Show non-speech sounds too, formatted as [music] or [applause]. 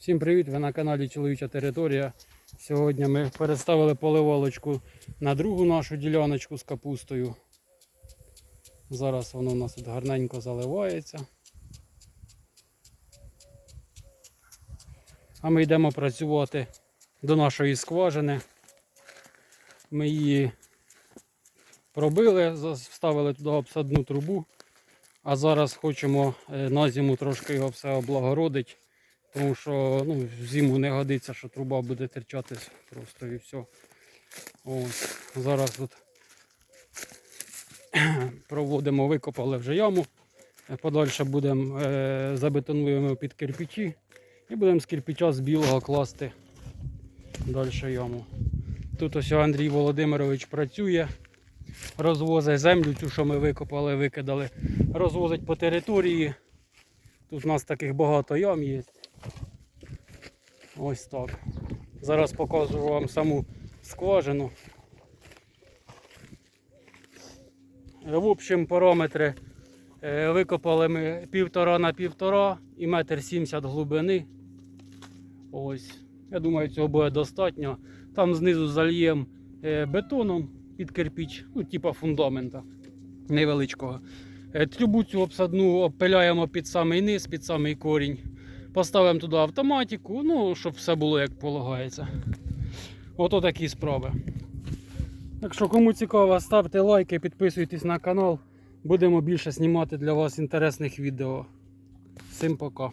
Всім привіт! Ви на каналі Чоловіча Територія. Сьогодні ми переставили поливалочку на другу нашу діляночку з капустою. Зараз воно у нас тут гарненько заливається. А ми йдемо працювати до нашої скважини. Ми її пробили, вставили туди обсадну трубу. А зараз хочемо е, на зиму трошки його все облагородити. Тому що ну, зиму не годиться, що труба буде терчати просто і все. Ось. Зараз тут [clears throat] проводимо, викопали вже яму. Е, Подальше будемо е, забетонуємо під кирпичі і будемо з кирпича з білого класти далі яму. Тут ось Андрій Володимирович працює, розвозить землю, цю, що ми викопали, викидали, розвозить по території. Тут у нас таких багато ям є. Ось так. Зараз покажу вам саму скважину. Е, В общем, параметри е, викопали ми півтора на півтора і метр сімдесят глибини. Ось. Я думаю, цього буде достатньо. Там знизу зальємо е, бетоном під кирпіч, ну, типа фундамента невеличкого. Трубу цю обсадну обпиляємо під самий низ, під самий корінь. Поставимо туди автоматику, ну, щоб все було як полагається. Ото такі справи. Так що, кому цікаво, ставте лайки, підписуйтесь на канал. Будемо більше знімати для вас інтересних відео. Всім пока.